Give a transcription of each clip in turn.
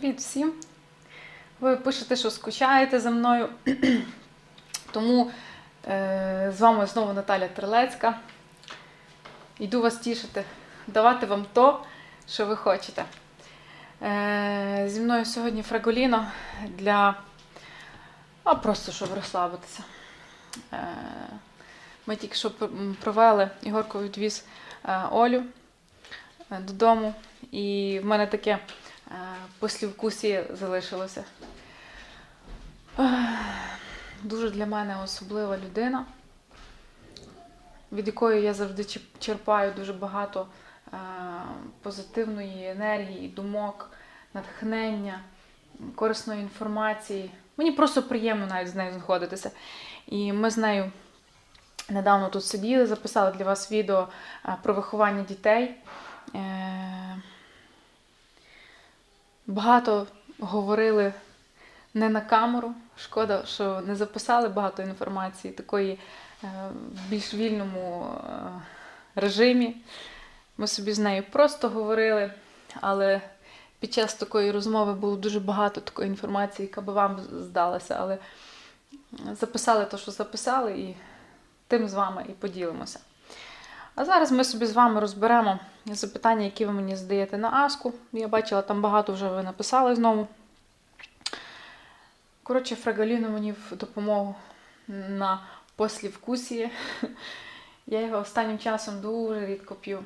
Привіт всім! Ви пишете, що скучаєте за мною. Тому е, з вами знову Наталя Трилецька. Йду вас тішити, давати вам то, що ви хочете. Е, зі мною сьогодні Фраголіно для. А просто щоб розслабитися. Е, ми тільки що провели, Ігорко відвіз е, Олю е, додому. І в мене таке послівкусі залишилося. Дуже для мене особлива людина, від якої я завжди черпаю дуже багато е, позитивної енергії, думок, натхнення, корисної інформації. Мені просто приємно навіть з нею знаходитися. І ми з нею недавно тут сиділи, записали для вас відео е, про виховання дітей. Багато говорили не на камеру. Шкода, що не записали багато інформації такої е, в більш вільному е, режимі. Ми собі з нею просто говорили, але під час такої розмови було дуже багато такої інформації, яка би вам здалася. Але записали те, що записали, і тим з вами і поділимося. А зараз ми собі з вами розберемо запитання, які ви мені задаєте на Аску. Я бачила, там багато вже ви написали знову. Коротше, Фрагаліно мені в допомогу на послівкусі. Я його останнім часом дуже рідко п'ю.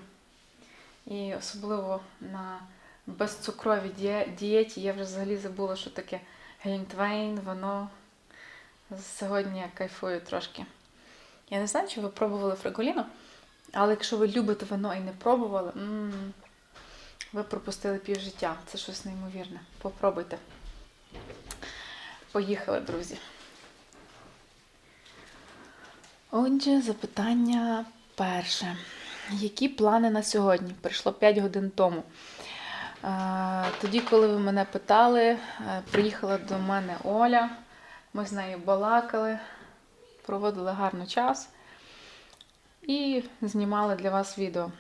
І особливо на безцукровій діє- дієті я вже взагалі забула, що таке глінтвейн, вино. Сьогодні кайфую трошки. Я не знаю, чи ви пробували фраголіно, але якщо ви любите вино і не пробували, ви пропустили півжиття. Це щось неймовірне. Попробуйте. Поїхали, друзі. Отже, запитання перше. Які плани на сьогодні? Прийшло 5 годин тому. Е, Тоді, коли ви мене питали, е, приїхала до мене Оля. Ми з нею балакали, проводили гарний час і знімали для вас відео.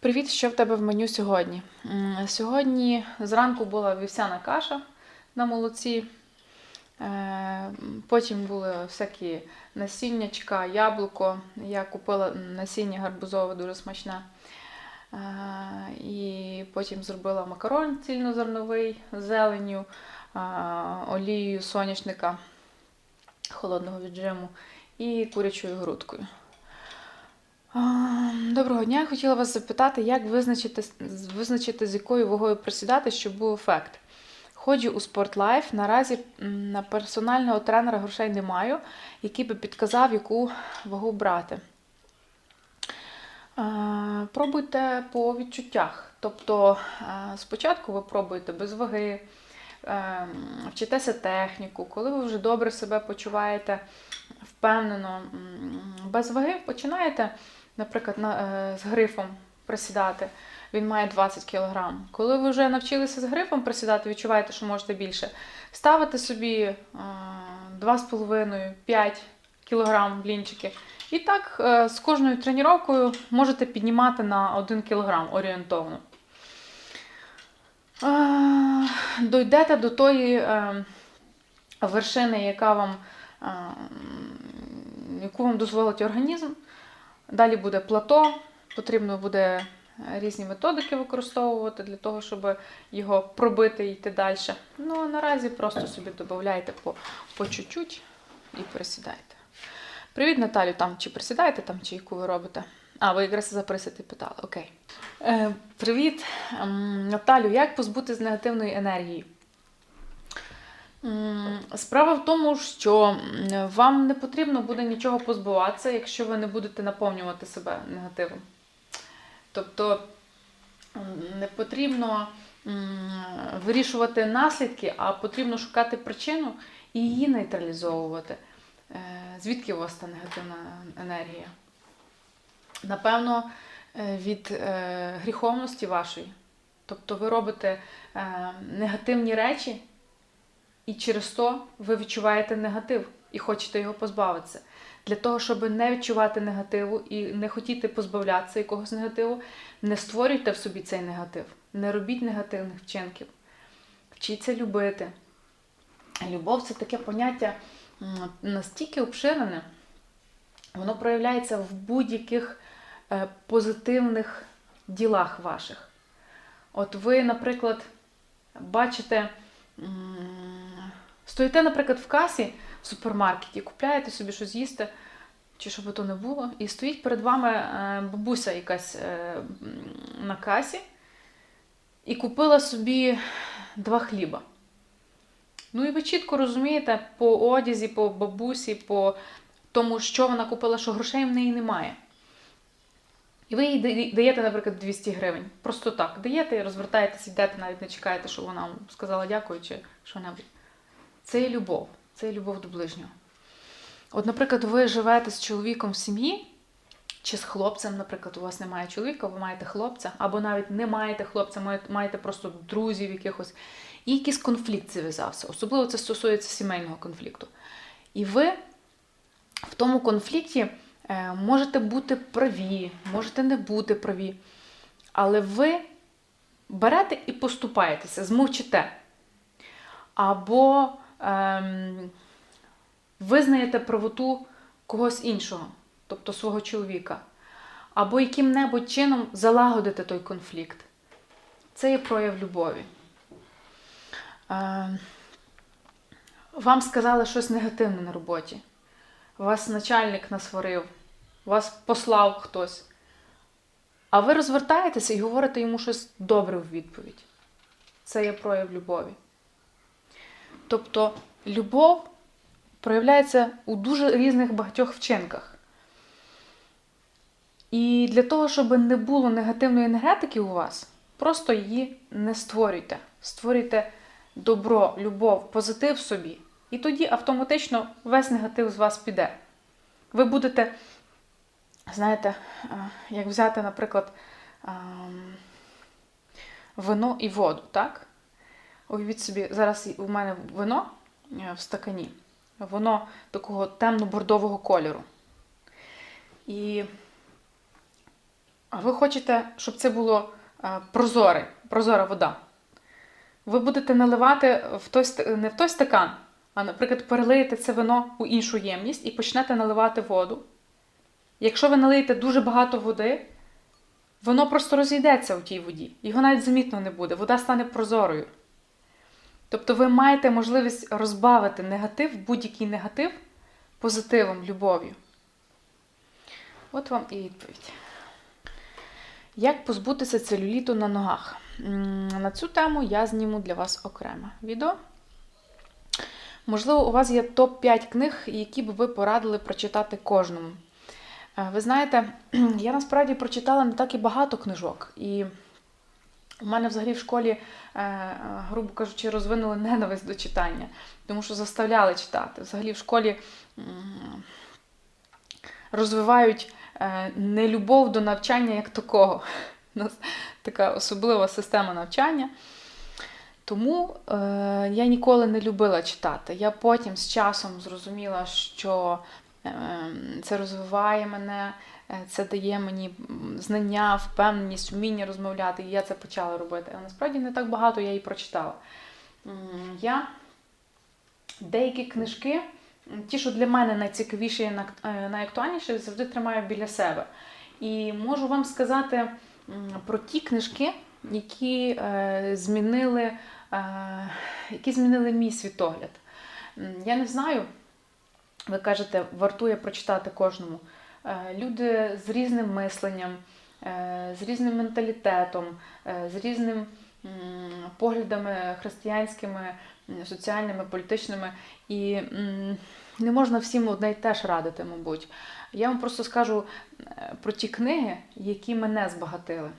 Привіт, що в тебе в меню сьогодні? Сьогодні зранку була вівсяна каша на молоці. Е, Потім були всякі насіннячка, яблуко. Я купила насіння гарбузове, дуже смачне. Е, І потім зробила макарон цільнозерновий з зеленню, е, олією соняшника холодного віджиму і курячою грудкою. Доброго дня. Хотіла вас запитати, як визначити, визначити з якою вагою присідати, щоб був ефект. Ходжу у Спортлайф. Наразі на персонального тренера грошей не маю, який би підказав, яку вагу брати. Пробуйте по відчуттях. Тобто спочатку ви пробуєте без ваги, е, вчитеся техніку, коли ви вже добре себе почуваєте, впевнено, без ваги починаєте, наприклад, на, е, з грифом присідати. Він має 20 кг. Коли ви вже навчилися з грифом присідати, відчуваєте, що можете більше, ставите собі е, 2,5-5 кг блінчики. І так е, з кожною тренуванням можете піднімати на 1 кг орієнтовно. Е, Дойдете до тої вершини, яка вам, яку вам дозволить організм. Далі буде плато, потрібно буде різні методики використовувати для того, щоб його пробити і йти далі. Ну а наразі просто собі додавайте по, по чуть-чуть і присідайте. Привіт, Наталю, там чи присідаєте там, чи яку ви робите? А, ви якраз за питали. Окей. Е, привіт, Наталю, як позбутися негативної енергії? Справа в тому, що вам не потрібно буде нічого позбуватися, якщо ви не будете наповнювати себе негативом. Тобто не потрібно вирішувати наслідки, а потрібно шукати причину і її нейтралізовувати. Е, Звідки у вас та негативна енергія? Напевно, е, від е, гріховності вашої. Тобто ви робите негативні речі, і через то ви відчуваєте негатив і хочете його позбавитися. Для того, щоб не відчувати негативу і не хотіти позбавлятися якогось негативу, не створюйте в собі цей негатив. не робіть негативних вчинків. Вчіться любити. Любов це таке поняття настільки обширене, воно проявляється в будь-яких е, позитивних ділах ваших. От ви, наприклад, бачите, стоїте, наприклад, в касі в супермаркеті, купляєте собі щось їсти, чи що би то не було, і стоїть перед вами е, бабуся якась е, на касі і купила собі два хліба. Ну і ви чітко розумієте по одязі, по бабусі, по тому, що вона купила, що грошей в неї немає. І ви їй даєте, наприклад, 200 гривень. Просто так. Даєте розвертаєтесь, йдете, навіть не чекаєте, що вона вам сказала дякую чи що-небудь. Це є любов. Це є любов до ближнього. От, наприклад, ви живете з чоловіком в сім'ї, чи з хлопцем, наприклад, у вас немає чоловіка, ви маєте хлопця, або навіть не маєте хлопця, маєте- просто друзів якихось, і якийсь конфлікт зав'язався. Особливо це стосується сімейного конфлікту. І ви в тому конфлікті е, можете бути праві, можете не бути праві, але ви берете і поступаєтеся, змовчите. Або ем, визнаєте правоту когось іншого, тобто свого чоловіка, або яким-небудь чином залагодите той конфлікт. Це є прояв любові. Ем, вам сказали щось негативне на роботі. Вас начальник насварив, вас послав хтось. А ви розвертаєтеся і говорите йому щось добре в відповідь. Це є прояв любові. Тобто любов проявляється у дуже різних багатьох вчинках. І для того, щоб не було негативної енергетики у вас, просто її не створюйте. Створюйте добро, любов, позитив собі. І тоді автоматично весь негатив з вас піде. Ви будете, знаєте, е, як взяти, наприклад, вино і воду, так? Уявіть собі, зараз у мене вино е, в стакані. Воно такого темно-бордового кольору. І ви хочете, щоб це було е, прозоре, прозора вода. Ви будете наливати в той, не в той стакан, а, наприклад, перелиєте це вино у іншу ємність і почнете наливати воду. Якщо ви налиєте дуже багато води, воно просто розійдеться у тій воді. Його навіть замітно не буде. Вода стане прозорою. Тобто ви маєте можливість розбавити негатив, будь-який негатив позитивом, любов'ю. От вам і відповідь. Як позбутися целюліту на ногах? На цю тему я зніму для вас окреме відео. Можливо, у вас є топ-5 книг, які б ви порадили прочитати кожному. Е, Ви знаєте, я насправді прочитала не так і багато книжок. І у мене взагалі в школі, е, грубо кажучи, розвинули ненависть до читання, тому що заставляли читати. Взагалі в школі розвивають е, нелюбов до навчання як такого. Така особлива система навчання. Тому е, я ніколи не любила читати. Я потім з часом зрозуміла, що це розвиває мене, е, це дає мені знання, впевненість, вміння розмовляти, і я це почала робити. Але насправді не так багато я її прочитала. Я деякі книжки, ті, що для мене найцікавіші і е, найактуальніші, завжди тримаю біля себе. І можу вам сказати про ті книжки, які е, змінили, які змінили мій світогляд. Я не знаю, ви кажете, вартує прочитати кожному. Е, Люди з різним мисленням, е, з різним менталітетом, е, з різним поглядами християнськими, соціальними, політичними. І не можна всім одне й теж радити, мабуть. Я вам просто скажу про ті книги, які мене збагатили.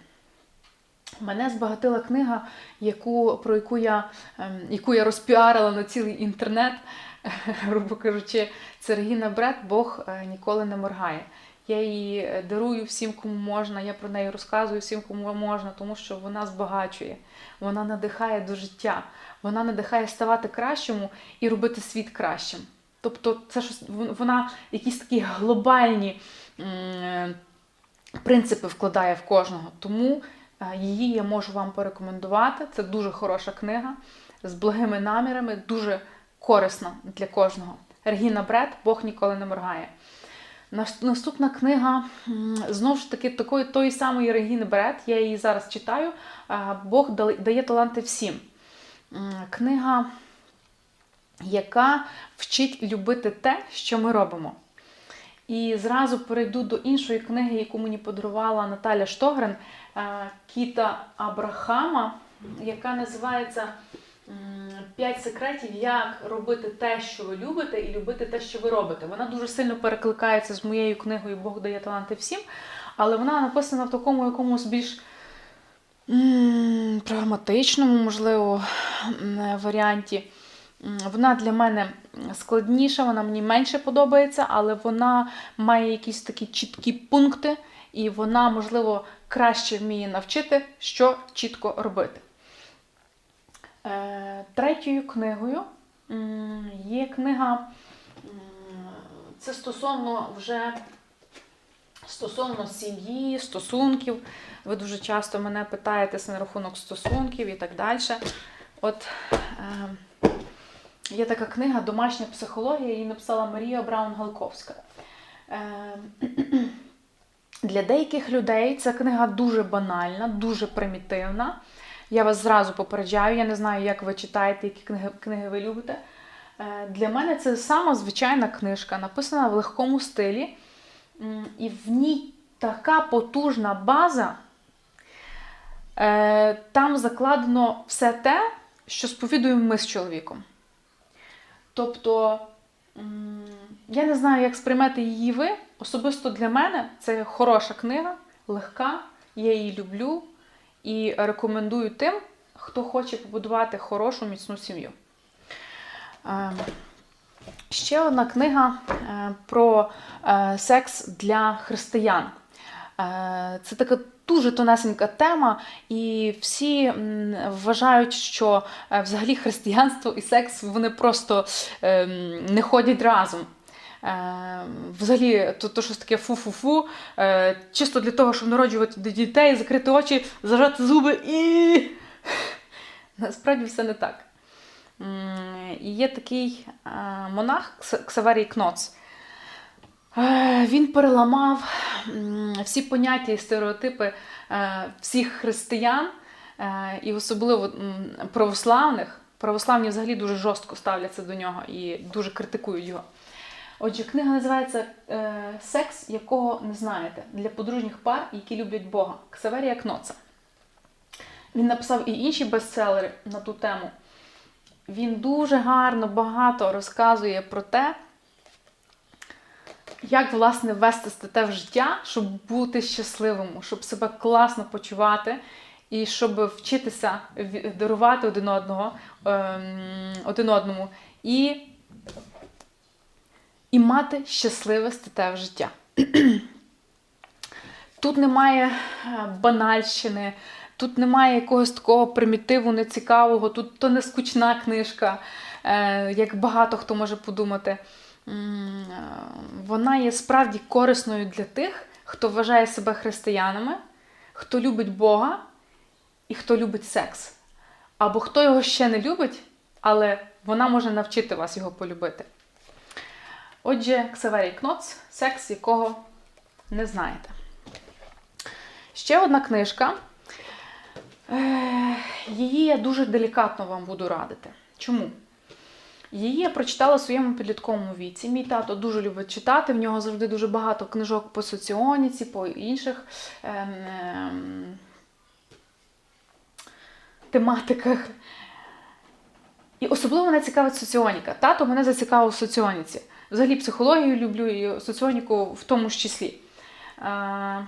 Мене збагатила книга, яку, про яку я, ем, яку я розпіарила на цілий інтернет, грубо кажучи, це Регіна Бред Бог е, ніколи не моргає. Я її е, дарую всім, кому можна, я про неї розказую всім, кому можна, тому що вона збагачує, вона надихає до життя, вона надихає ставати кращому і робити світ кращим. Тобто, це щось, вона якісь такі глобальні е, принципи вкладає в кожного. Тому Її я можу вам порекомендувати. Це дуже хороша книга з благими намірами, дуже корисна для кожного. Регіна Бред Бог ніколи не моргає. Наступна книга знову ж таки такої тої самої Регіни Бред, я її зараз читаю. Бог дає таланти всім. Книга, яка вчить любити те, що ми робимо. І зразу перейду до іншої книги, яку мені подарувала Наталя Штогрен Кіта Абрахама, яка називається П'ять секретів, як робити те, що ви любите, і любити те, що ви робите. Вона дуже сильно перекликається з моєю книгою Бог дає таланти всім, але вона написана в такому якомусь більш прагматичному, можливо, варіанті. Вона для мене складніша, вона мені менше подобається, але вона має якісь такі чіткі пункти, і вона, можливо, краще вміє навчити, що чітко робити. Е, Третьою книгою є книга, це стосовно вже стосовно сім'ї, стосунків. Ви дуже часто мене питаєтеся на рахунок стосунків і так далі. От е, є така книга Домашня психологія, її написала Марія Браун Галковська. Е, для деяких людей ця книга дуже банальна, дуже примітивна. Я вас зразу попереджаю, я не знаю, як ви читаєте, які книги, книги ви любите. Е, Для мене це сама звичайна книжка, написана в легкому стилі, і в ній така потужна база. Е, Там закладено все те, що сповідуємо ми з чоловіком. Тобто, я не знаю, як сприймете її ви. Особисто для мене це хороша книга, легка, я її люблю і рекомендую тим, хто хоче побудувати хорошу, міцну сім'ю. Е, Ще одна книга е, про е, секс для християн. Це така дуже тонесенька тема, і всі вважають, що взагалі християнство і секс вони просто ем, не ходять разом. Е, Взагалі, то, то щось таке фу-фу-фу, е, чисто для того, щоб народжувати дітей, закрити очі, зажати зуби і. Насправді все не так. І є такий е, монах Кс- Ксаверій Кноц. Він переламав всі поняття і стереотипи всіх християн, і особливо православних. Православні взагалі дуже жорстко ставляться до нього і дуже критикують його. Отже, книга називається е, Секс, якого не знаєте, для подружніх пар, які люблять Бога. Ксаверія Кноца. Він написав і інші бестселери на ту тему. Він дуже гарно, багато розказує про те, як власне вести в життя, щоб бути щасливим, щоб себе класно почувати, і щоб вчитися дарувати один одного, ем, один одному і, і мати щасливе статеве життя. Тут немає е, банальщини, тут немає якогось такого примітиву, нецікавого, тут то не скучна книжка, е, як багато хто може подумати. Е, Вона є справді корисною для тих, хто вважає себе християнами, хто любить Бога і хто любить секс. Або хто його ще не любить, але вона може навчити вас його полюбити. Отже, Ксаверій Кноц, секс, якого не знаєте. Ще одна книжка. Е, Її я дуже делікатно вам буду радити. Чому? Її я прочитала в своєму підлітковому віці. Мій тато дуже любить читати, в нього завжди дуже багато книжок по соціоніці, по інших ем, ем, тематиках. І особливо мене цікавить соціоніка. Тато мене зацікавив в соціоніці. Взагалі психологію люблю і соціоніку в тому ж числі. Е,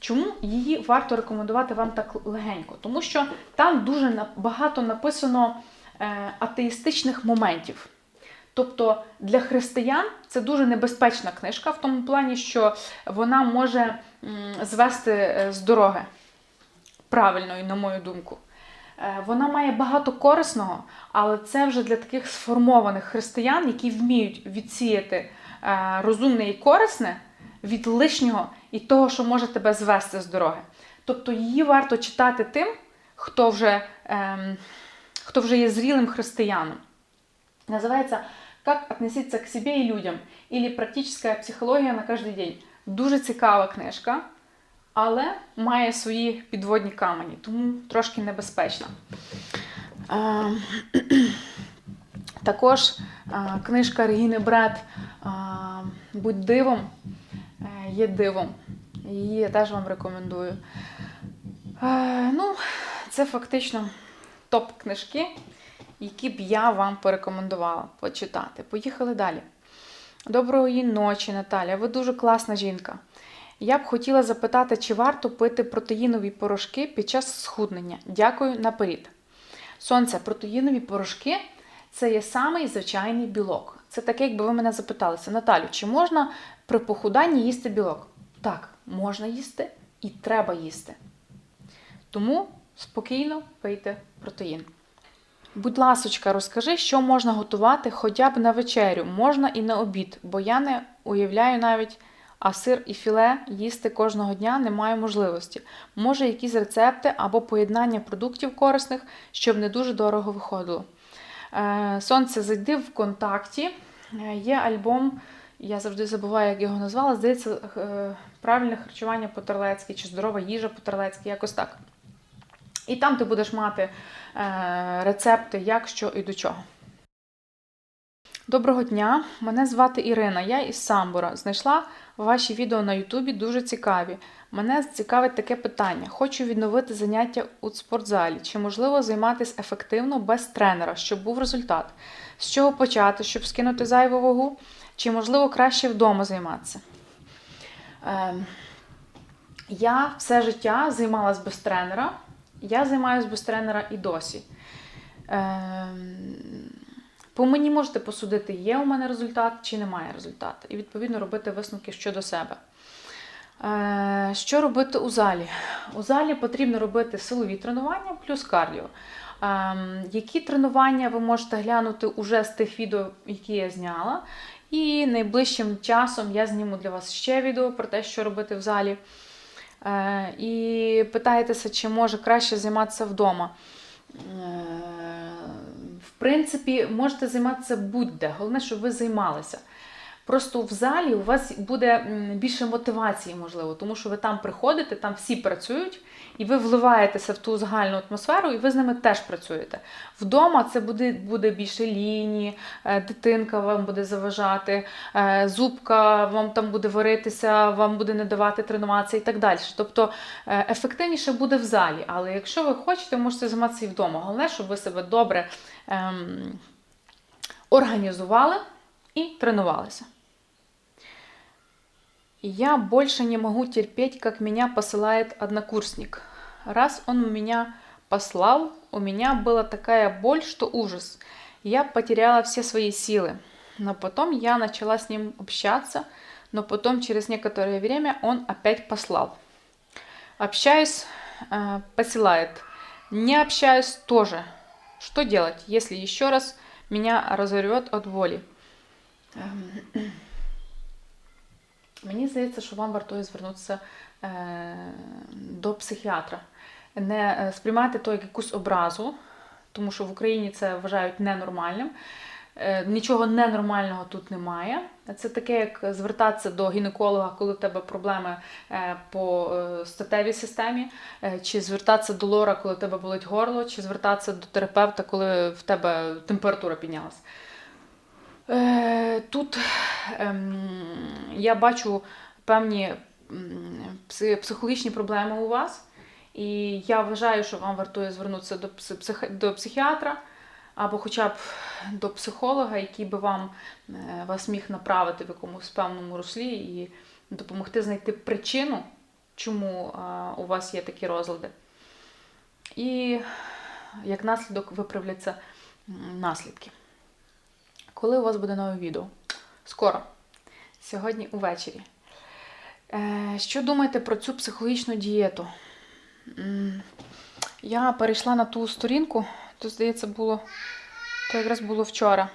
Чому її варто рекомендувати вам так легенько? Тому що там дуже багато написано е, атеїстичних моментів. Тобто для християн це дуже небезпечна книжка в тому плані, що вона може звести е, з дороги правильної, на мою думку. Е, Вона має багато корисного, але це вже для таких сформованих християн, які вміють відсіяти е, розумне і корисне від лишнього і того, що може тебе звести з дороги. Тобто її варто читати тим, хто вже, ем, хто вже є зрілим християном. Називається Как относиться к себе і людям или практична психологія на кожен день. Дуже цікава книжка, але має свої підводні камені, тому трошки небезпечна. Також книжка Регіни Бред Будь дивом е, є дивом. Її я теж вам рекомендую. Ну, це фактично топ-книжки, які б я вам порекомендувала почитати. Поїхали далі. Доброї ночі, Наталя. Ви дуже класна жінка. Я б хотіла запитати, чи варто пити протеїнові порошки під час схуднення. Дякую наперед. Сонце, протеїнові порошки це є самий звичайний білок. Це таке, якби ви мене запиталися, Наталю, чи можна при похуданні їсти білок? Так, можна їсти і треба їсти. Тому спокійно пийте протеїн. Будь ласочка, розкажи, що можна готувати хоча б на вечерю, можна і на обід, бо я не уявляю навіть, а сир і філе їсти кожного дня не маю можливості. Може, якісь рецепти або поєднання продуктів корисних, щоб не дуже дорого виходило. Е, Сонце, зайди в контакті. Е, Є альбом, я завжди забуваю, як його назвала. Здається, е, правильне харчування по-терлецьки чи здорова їжа по-терлецьки, якось так. І там ти будеш мати рецепти, як, що і до чого. Доброго дня, мене звати Ірина, я із Самбора. Знайшла ваші відео на Ютубі дуже цікаві. Мене цікавить таке питання: хочу відновити заняття у спортзалі. Чи можливо займатися ефективно без тренера, щоб був результат? З чого почати, щоб скинути зайву вагу? Чи можливо краще вдома займатися? Ем, я все життя займалась без тренера. Я займаюся без тренера і досі. Ем, по мені можете посудити, є у мене результат чи немає результату. І відповідно робити висновки щодо себе. Е, Що робити у залі? У залі потрібно робити силові тренування плюс кардіо. Ем, Які тренування ви можете глянути уже з тих відео, які я зняла. І найближчим часом я зніму для вас ще відео про те, що робити в залі. Е, І питаєтеся, чи може краще займатися вдома. Принципі, можете займатися будь-де. Головне, щоб ви займалися. Просто в залі у вас буде більше мотивації, можливо, тому що ви там приходите, там всі працюють, і ви вливаєтеся в ту загальну атмосферу, і ви з ними теж працюєте. Вдома це буде, буде більше лінії, е, дитинка вам буде заважати, е, зубка вам там буде варитися, вам буде не давати тренуватися і так далі. Тобто е, ефективніше буде в залі. Але якщо ви хочете, можете займатися і вдома. Головне, щоб ви себе добре ем, організували і тренувалися. Я больше не могу терпеть, как меня посылает однокурсник. Раз он меня послал, у меня была такая боль, что ужас. Я потеряла все свои силы. Но потом я начала с ним общаться, но потом через некоторое время он опять послал. Общаюсь, э, посылает. Не общаюсь тоже. Что делать, если еще раз меня разорвет от боли? Мені здається, що вам вартує звернутися е, до психіатра. Не е, сприймати то як якусь образу, тому що в Україні це вважають ненормальним. Е, нічого ненормального тут немає. Це таке, як звертатися до гінеколога, коли в тебе проблеми по статевій системі, чи звертатися до лора, коли в тебе болить горло, чи звертатися до терапевта, коли в тебе температура піднялась. Е, Тут ем, я бачу певні психологічні проблеми у вас, і я вважаю, що вам вартує звернутися до, псих- до психіатра або хоча б до психолога, який би вам е, вас міг направити в якомусь певному руслі і допомогти знайти причину, чому е, у вас є такі розлади. І як наслідок виправляться наслідки. Коли у вас буде нове відео? Скоро. Сьогодні увечері. Е, що думаєте про цю психологічну дієту? Я перейшла на ту сторінку, то, здається, було. То якраз було вчора.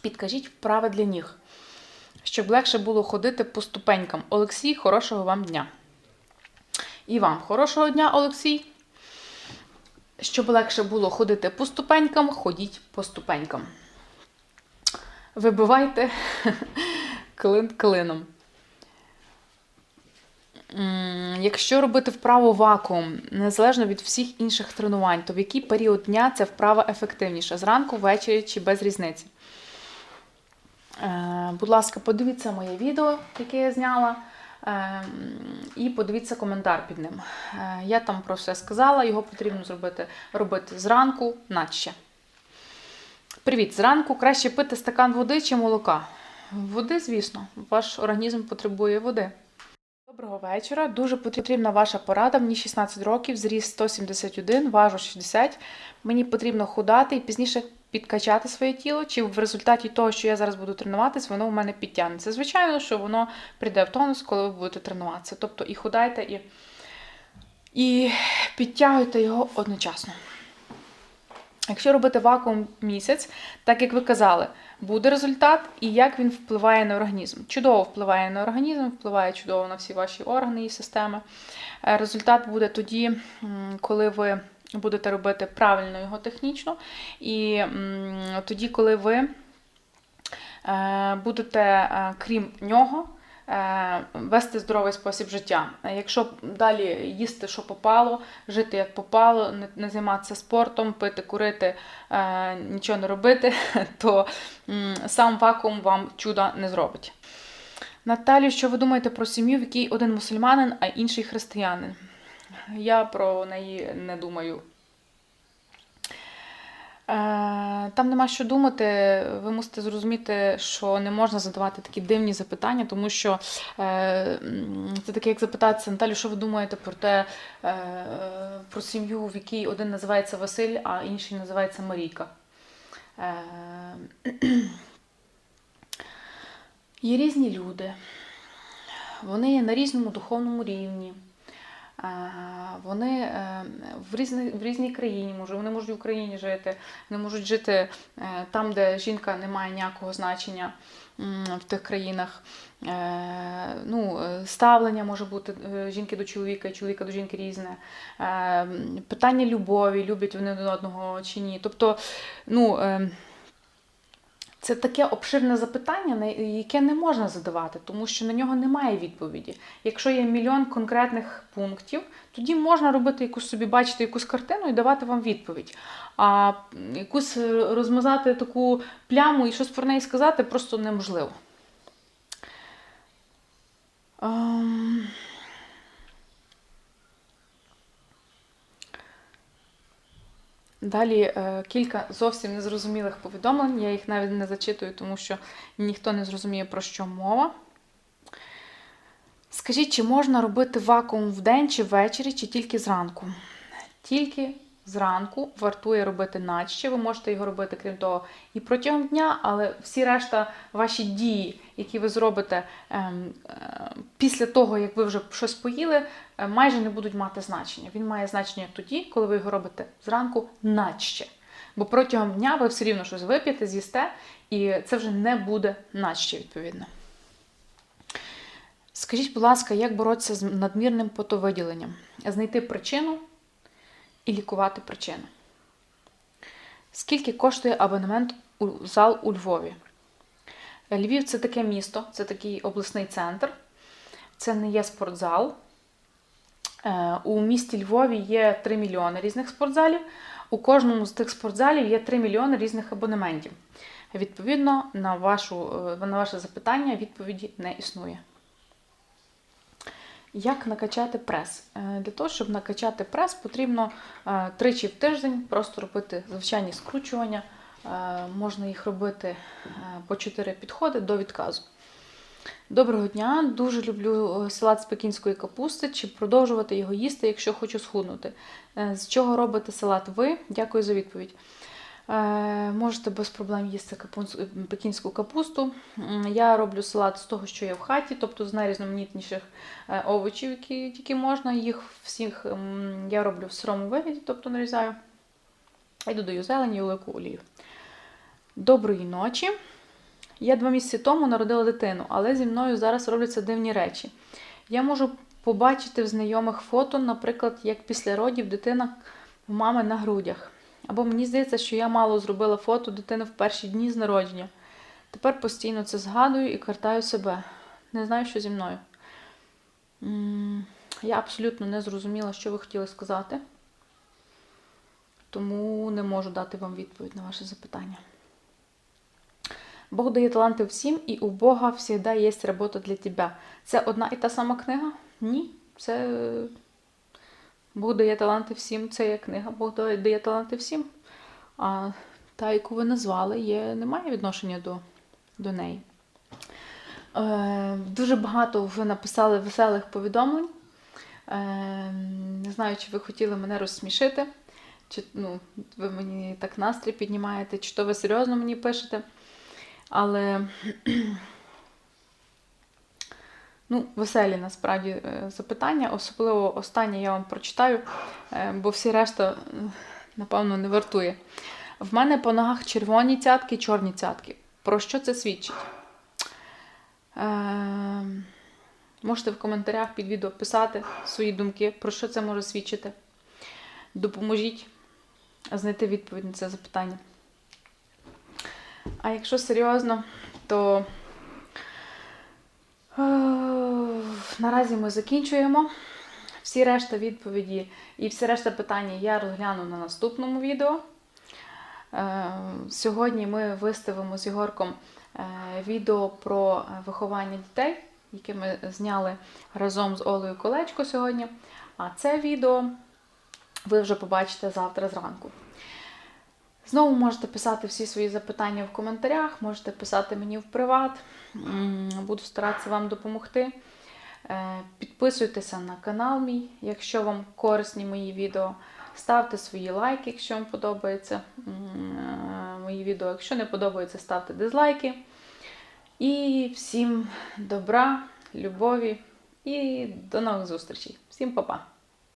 Підкажіть вправи для ніг. щоб легше було ходити по ступенькам. Олексій, хорошого вам дня. І вам хорошого дня, Олексій. Щоб легше було ходити по ступенькам, ходіть по ступенькам. Вибивайте клин клином. Якщо робити вправу вакуум, незалежно від всіх інших тренувань, то в який період дня ця вправа ефективніша? Зранку, ввечері чи без різниці? Е, Будь ласка, подивіться моє відео, яке я зняла, і подивіться коментар під ним. Е, Я там про все сказала, його потрібно зробити робити зранку, наче. Привіт! Зранку краще пити стакан води чи молока. Води, звісно, ваш організм потребує води. Доброго вечора. Дуже потрібна ваша порада. Мені 16 років, зріст 171, важу 60. Мені потрібно худати і пізніше підкачати своє тіло, чи в результаті того, що я зараз буду тренуватись, воно у мене підтягнеться. Звичайно, що воно прийде в тонус, коли ви будете тренуватися. Тобто і худайте, і, і підтягуйте його одночасно. Якщо робити вакуум місяць, так як ви казали, буде результат і як він впливає на організм. Чудово впливає на організм, впливає чудово на всі ваші органи і системи. Е, Результат буде тоді, коли ви будете робити правильно його технічно, і тоді, коли ви е, будете, е, крім нього, е, вести здоровий спосіб життя. Якщо далі їсти, що попало, жити як попало, не, займатися спортом, пити, курити, нічого не робити, то сам вакуум вам чуда не зробить. Наталю, що ви думаєте про сім'ю, в якій один мусульманин, а інший християнин? Я про неї не думаю. Е, Там нема що думати. Ви мусите зрозуміти, що не можна задавати такі дивні запитання, тому що е, це таке, як запитатися, Наталю, що ви думаєте про те, е, про сім'ю, в якій один називається Василь, а інший називається Марійка. Є різні люди, вони на різному духовному рівні. Е, Вони е, в різні, в різній країні можуть, вони можуть в Україні жити, вони можуть жити е, там, де жінка не має ніякого значення в тих країнах. Ну, ставлення може бути жінки до чоловіка чоловіка до жінки різне. Питання любові, люблять вони один одного чи ні. Тобто, ну. Е, це таке обширне запитання, яке не можна задавати, тому що на нього немає відповіді. Якщо є мільйон конкретних пунктів, тоді можна робити якусь собі, бачити якусь картину і давати вам відповідь. А якусь розмазати таку пляму і щось про неї сказати просто неможливо. Ем... Далі е, кілька зовсім незрозумілих повідомлень. Я їх навіть не зачитую, тому що ніхто не зрозуміє, про що мова. Скажіть, чи можна робити вакуум в день чи ввечері, чи тільки зранку? Тільки зранку вартує робити наче. Ви можете його робити, крім того, і протягом дня, але всі решта ваші дії, які ви зробите ем, е, після того, як ви вже щось поїли, е, майже не будуть мати значення. Він має значення тоді, коли ви його робите зранку наче. Бо протягом дня ви все рівно щось вип'єте, з'їсте, і це вже не буде наче, відповідно. Скажіть, будь ласка, як боротися з надмірним потовиділенням? Знайти причину і лікувати причину. Скільки коштує абонемент у зал у Львові? Львів це таке місто, це такий обласний центр. Це не є спортзал. Е, У місті Львові є 3 мільйони різних спортзалів. У кожному з тих спортзалів є 3 мільйони різних абонементів. Відповідно, на, вашу, е, на ваше запитання відповіді не існує. Як накачати прес? Е, Для того, щоб накачати прес, потрібно е, тричі в тиждень просто робити звичайні скручування. Е, Можна їх робити по 4 підходи до відказу. Доброго дня! Дуже люблю салат з пекінської капусти. Чи продовжувати його їсти, якщо хочу схуднути? З чого робите салат ви? Дякую за відповідь. Е, Можете без проблем їсти пекінську капусту. Я роблю салат з того, що є в хаті, тобто з найрізноманітніших е, овочів, які тільки можна. Їх всіх я роблю в сирому вигляді, тобто нарізаю. І додаю зелень і оливкову олію. Доброї ночі. Я два місяці тому народила дитину, але зі мною зараз робляться дивні речі. Я можу побачити в знайомих фото, наприклад, як після родів дитина у мами на грудях. Або мені здається, що я мало зробила фото дитини в перші дні з народження. Тепер постійно це згадую і картаю себе. Не знаю, що зі мною. Я абсолютно не зрозуміла, що ви хотіли сказати, тому не можу дати вам відповідь на ваше запитання. Бог дає таланти всім, і у Бога завжди є робота для тебе. Це одна і та сама книга? Ні. Це Бог дає таланти всім, це є книга, Бог дає таланти всім. А та, яку ви назвали, є, не має відношення до, до неї. Е, дуже багато ви написали веселих повідомлень. Е, не знаю, чи ви хотіли мене розсмішити, чи ну, ви мені так настрій піднімаєте, чи то ви серйозно мені пишете. Але ну, веселі насправді е, запитання, особливо останнє я вам прочитаю, е, бо всі решта, е, напевно, не вартує. В мене по ногах червоні цятки, чорні цятки. Про що це свідчить? Е, можете в коментарях під відео писати свої думки, про що це може свідчити. Допоможіть знайти відповідь на це запитання. А якщо серйозно, то е, наразі ми закінчуємо. Всі решта відповіді і всі решта питання я розгляну на наступному відео. Е, Сьогодні ми виставимо з Ігорком е, відео про е, виховання дітей, яке ми зняли разом з Олею Колечко сьогодні. А це відео ви вже побачите завтра зранку. Знову можете писати всі свої запитання в коментарях, можете писати мені в приват. Буду старатися вам допомогти. Е, Підписуйтеся на канал мій, якщо вам корисні мої відео. Ставте свої лайки, якщо вам подобається е, мої відео. Якщо не подобається, ставте дизлайки. І всім добра, любові і до нових зустрічей. Всім па-па!